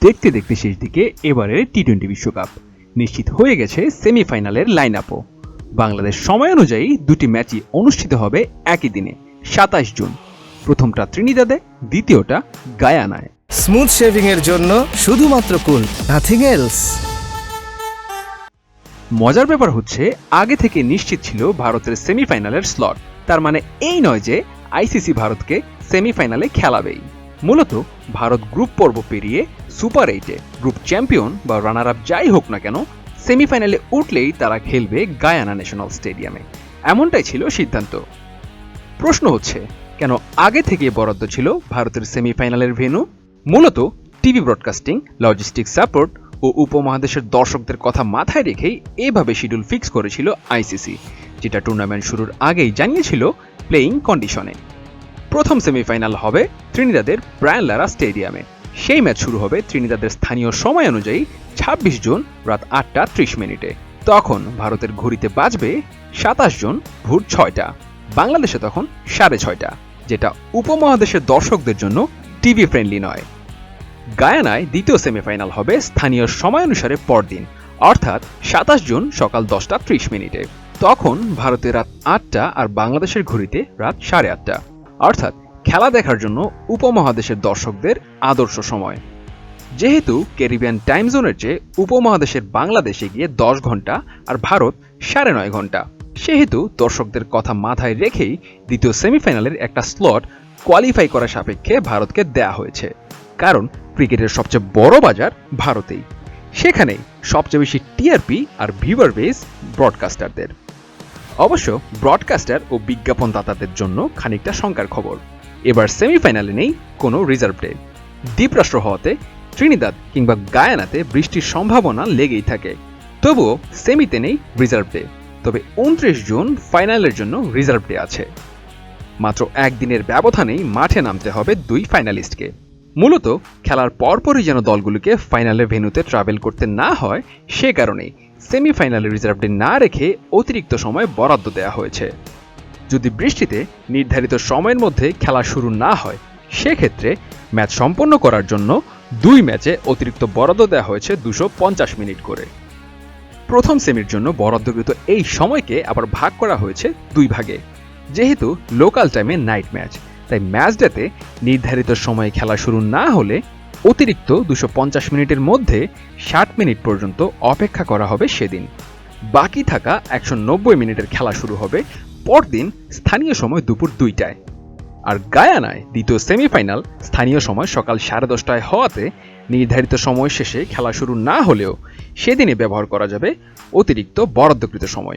দেখতে দেখতে শেষ দিকে এবারের টি টোয়েন্টি বিশ্বকাপ। নিশ্চিত হয়ে গেছে সেমিফাইনালের লাইন আপও বাংলাদেশ সময় অনুযায়ী দুটি ম্যাচই অনুষ্ঠিত হবে একই দিনে সাতাশ জুন। প্রথমটা ত্রিনিদাদে দ্বিতীয়টা গায়ানায়। স্মুথ শেভিং এর জন্য শুধুমাত্র কুল নাথিং এলস মজার ব্যাপার হচ্ছে আগে থেকে নিশ্চিত ছিল ভারতের সেমিফাইনালের স্লট তার মানে এই নয় যে আইসিসি ভারতকে সেমিফাইনালে খেলাবেই। মূলত ভারত গ্রুপ পর্ব পেরিয়ে সুপার এইটে গ্রুপ চ্যাম্পিয়ন বা রানার আপ যাই হোক না কেন, সেমিফাইনালে উঠলেই তারা খেলবে গায়ানা ন্যাশনাল স্টেডিয়ামে। এমনটাই ছিল সিদ্ধান্ত। প্রশ্ন হচ্ছে, কেন আগে থেকে বরাদ্দ ছিল ভারতের সেমিফাইনালের ভেন্যু? মূলত টিভি ব্রডকাস্টিং, লজিস্টিক সাপোর্ট ও উপমহাদেশের দর্শকদের কথা মাথায় রেখেই এভাবে শিডিউল ফিক্স করেছিল আইসিসি, যেটা টুর্নামেন্ট শুরুর আগেই জানিয়েছিল প্লেইং কন্ডিশনে প্রথম সেমিফাইনাল হবে ত্রিনিদাদের ব্রায়ান লারা স্টেডিয়ামে। সেই ম্যাচ শুরু হবে ত্রিনিদাদের স্থানীয় সময় অনুযায়ী ছাব্বিশ জুন রাত আটটা ত্রিশ মিনিটে। তখন ভারতের ঘড়িতে বাজবে সাতাশ জুন ভোর ছয়টা, বাংলাদেশে তখন সাড়ে ছয়টা, যেটা উপমহাদেশের দর্শকদের জন্য টিভি ফ্রেন্ডলি নয়। গায়ানায় দ্বিতীয় সেমিফাইনাল হবে স্থানীয় সময় অনুসারে পরদিন, অর্থাৎ সাতাশ জুন সকাল দশটা ত্রিশ মিনিটে। তখন ভারতে রাত আটটা আর বাংলাদেশের ঘড়িতে রাত সাড়ে আটটা, অর্থাৎ খেলা দেখার জন্য উপমহাদেশের দর্শকদের আদর্শ সময়। যেহেতু ক্যারিবিয়ান টাইম জোনের চেয়ে উপমহাদেশের বাংলাদেশে গিয়ে দশ ঘণ্টা আর ভারত সাড়ে নয় ঘণ্টা। সেহেতু দর্শকদের কথা মাথায় রেখেই দ্বিতীয় সেমিফাইনালের একটা স্লট কোয়ালিফাই করা সাপেক্ষে ভারতকে দেয়া হয়েছে। কারণ ক্রিকেটের সবচেয়ে বড় বাজার ভারতেই। সেখানে সবচেয়ে বেশি টিআরপি আর ভিউয়ার বেস ব্রডকাস্টারদের অবশ্য ব্রডকাস্টার ও বিজ্ঞাপনদাতাদের জন্য খানিকটা শঙ্কার খবর। এবার সেমিফাইনালে নেই কোনো রিজার্ভ ডে দ্বীপরাষ্ট্র হওয়াতে ত্রিনিদাদ কিংবা গায়ানাতে বৃষ্টির সম্ভাবনা লেগেই থাকে। তবুও সেমিতে নেই রিজার্ভ ডে তবে উনত্রিশ জুন ফাইনালের জন্য রিজার্ভ ডে আছে। মাত্র একদিনের ব্যবধানেই মাঠে নামতে হবে দুই ফাইনালিস্টকে মূলত খেলার পরপরই যেন দলগুলোকে ফাইনালের ভেন্যুতে ট্রাভেল করতে না হয়, সে কারণেই সেমিফাইনালে রিজার্ভ ডে না রেখে অতিরিক্ত সময় বরাদ্দ দেওয়া হয়েছে। যদি বৃষ্টিতে নির্ধারিত সময়ের মধ্যে খেলা শুরু না হয়, সেক্ষেত্রে ম্যাচ সম্পন্ন করার জন্য দুই ম্যাচে অতিরিক্ত বরাদ্দ দেওয়া হয়েছে দুশো পঞ্চাশ মিনিট করে। প্রথম সেমির জন্য বরাদ্দকৃত এই সময়কে আবার ভাগ করা হয়েছে দুই ভাগে। যেহেতু লোকাল টাইমে নাইট ম্যাচ, তাই ম্যাচ ডেতে নির্ধারিত সময়ে খেলা শুরু না হলে অতিরিক্ত দুশো মিনিটের মধ্যে ষাট মিনিট পর্যন্ত অপেক্ষা করা হবে সেদিন। বাকি থাকা একশো নব্বই মিনিটের খেলা শুরু হবে পরদিন স্থানীয় সময় দুপুর দুইটায়। আর গায়ানায় দ্বিতীয় সেমিফাইনাল স্থানীয় সময় সকাল সাড়ে দশটায় হওয়াতে নির্ধারিত সময় শেষে খেলা শুরু না হলেও সেদিনে ব্যবহার করা যাবে অতিরিক্ত বরাদ্দকৃত সময়।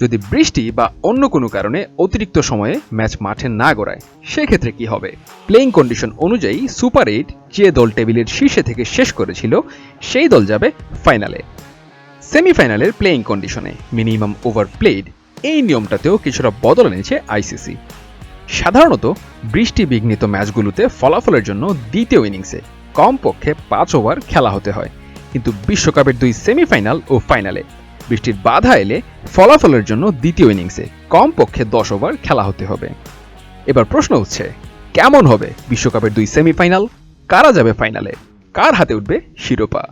যদি বৃষ্টি বা অন্য কোনো কারণে অতিরিক্ত সময়ে ম্যাচ মাঠে না গড়ায়, সেক্ষেত্রে কি হবে? প্লেইং কন্ডিশন অনুযায়ী সুপার এইট যে দল টেবিলের শীর্ষে থেকে শেষ করেছিল, সেই দল যাবে ফাইনালে। সেমিফাইনালের প্লেইং কন্ডিশনে মিনিমাম ওভার প্লেড এই নিয়মটাতেও কিছুটা বদল এনেছে আইসিসি। সাধারণত বৃষ্টি বিঘ্নিত ম্যাচগুলোতে ফলাফলের জন্য দ্বিতীয় ইনিংসে কমপক্ষে পাঁচ ওভার খেলা হতে হয়। কিন্তু বিশ্বকাপের দুই সেমিফাইনাল ও ফাইনালে বৃষ্টির বাধা এলে ফলাফলের জন্য দ্বিতীয় ইনিংসে কমপক্ষে দশ ওভার খেলা হতে হবে। এবার প্রশ্ন হচ্ছে কেমন হবে বিশ্বকাপের দুই সেমিফাইনাল? কারা যাবে ফাইনালে? কার হাতে উঠবে শিরোপা?